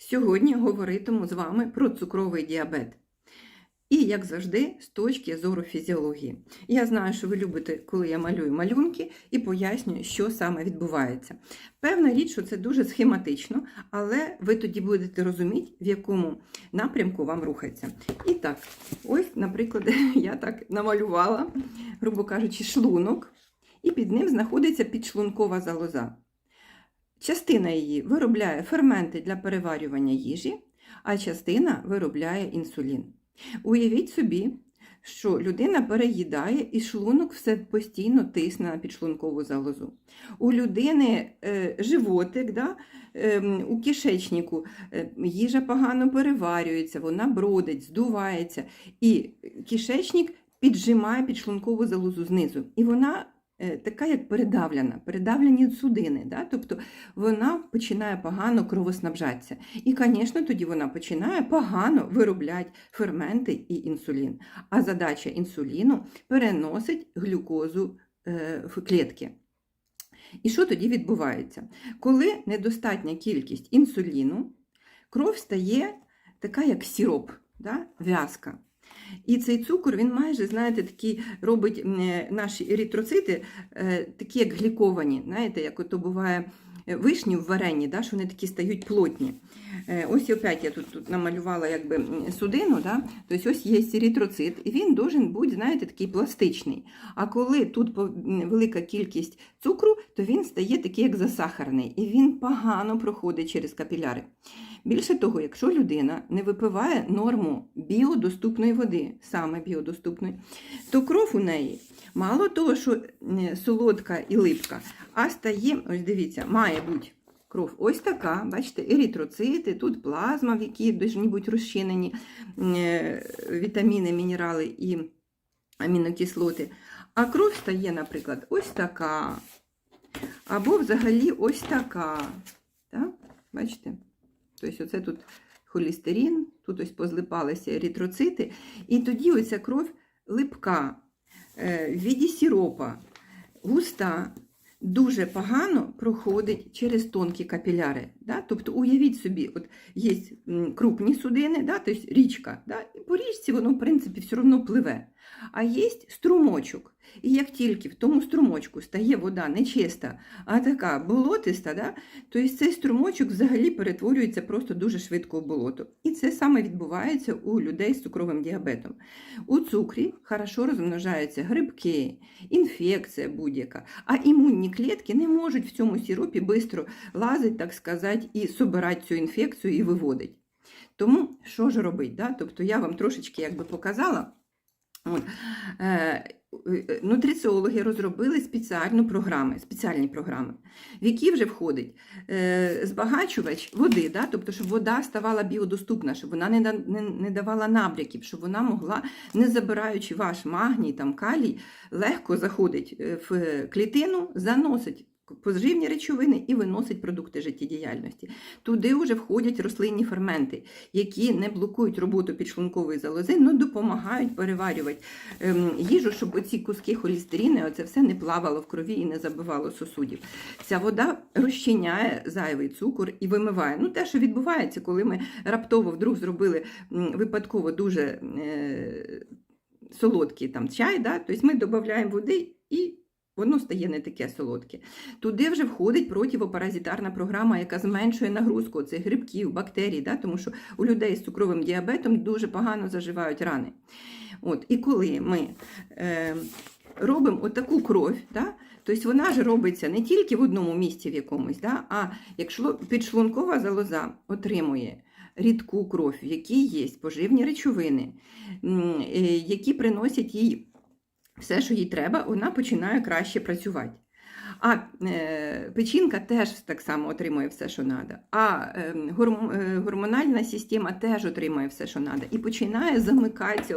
Сьогодні говоритиму з вами про цукровий діабет. І, як завжди, з точки зору фізіології. Я знаю, що ви любите, коли я малюю малюнки і пояснюю, що саме відбувається. Певна річ, що це дуже схематично, але ви тоді будете розуміти, в якому напрямку вам рухається. І так, ось, наприклад, я так намалювала, грубо кажучи, шлунок, і під ним знаходиться підшлункова залоза. Частина її виробляє ферменти для переварювання їжі, а частина виробляє інсулін. Уявіть собі, що людина переїдає і шлунок все постійно тисне на підшлункову залозу. У людини е, животик, да, е, у кишечнику е, їжа погано переварюється, вона бродить, здувається, і кишечник піджимає підшлункову залозу знизу. І вона така, як передавлена, передавлені судини. Да? Тобто вона починає погано кровоснабжатися. І, звісно, тоді вона починає погано виробляти ферменти і інсулін. А задача інсуліну переносить глюкозу е, в клітки. І що тоді відбувається? Коли недостатня кількість інсуліну, кров стає така, як сироп, да? в'язка. І цей цукор, він майже, знаєте, такий робить е, наші еритроцити е, такі, як гліковані. Знаєте, як то буває вишні в варенні, да, що вони такі стають плотні. Е, Ось опять я тут, тут намалювала якби судину, да? тобто ось є еритроцит, і він должен бути, знаєте, такий пластичний. А коли тут велика кількість цукру, то він стає такий, як засахарний, і він погано проходить через капіляри. Більше того, якщо людина не випиває норму біодоступної води, саме біодоступної, то кров у неї мало того, що е, солодка і липка, а стає, ось дивіться, має бути кров ось така, бачите, еритроцити, тут плазма, в якій бути розчинені е, вітаміни, мінерали і амінокислоти. А кров стає, наприклад, ось така. Або взагалі ось така. Так? Бачите? Тобто, оце тут холістерин, тут ось позлипалися еритроцити, і тоді оця кров липка в віді сіропа, густа, дуже погано проходить через тонкі капіляри. Да? Тобто, уявіть собі, от є крупні судини, да? тобто річка, да? і по річці воно, в принципі, все одно пливе. А є струмочок. І як тільки в тому струмочку стає вода не чиста, а така болотиста, да? то цей струмочок взагалі перетворюється просто дуже швидко в болото. І це саме відбувається у людей з цукровим діабетом. У цукрі хорошо розмножаються грибки, інфекція будь-яка, а імунні клітки не можуть в цьому сиропі швидко лазити, так сказати, і собирати цю інфекцію і виводить. Тому що ж робити? Да? Тобто я вам трошечки якби показала. От. Е, е, Нутриціологи розробили спеціальну програми, спеціальні програми, в які вже входить е, збагачувач води, да? тобто, щоб вода ставала біодоступна, щоб вона не, не, не давала набряків, щоб вона могла, не забираючи ваш магній, там, калій, легко заходить е, в клітину, заносить поживні речовини і виносить продукти життєдіяльності. Туди вже входять рослинні ферменти, які не блокують роботу підшлункової залози, але допомагають переварювати ем, їжу, щоб оці куски холістеріни, оце все не плавало в крові і не забивало сосудів. Ця вода розчиняє зайвий цукор і вимиває. Ну, те, що відбувається, коли ми раптово вдруг зробили випадково дуже е, солодкий там чай, да? тобто ми додаємо води і воно стає не таке солодке. Туди вже входить противопаразитарна програма, яка зменшує нагрузку цих грибків, бактерій, да? тому що у людей з цукровим діабетом дуже погано заживають рани. От, і коли ми е, робимо отаку кров, да? тобто вона ж робиться не тільки в одному місці в якомусь, да? а якщо підшлункова залоза отримує рідку кров, в якій є поживні речовини, е, які приносять їй все, що їй треба, вона починає краще працювати. А е, печінка теж так само отримує все, що треба. А е, гормональна система теж отримує все, що треба. І починає замикатися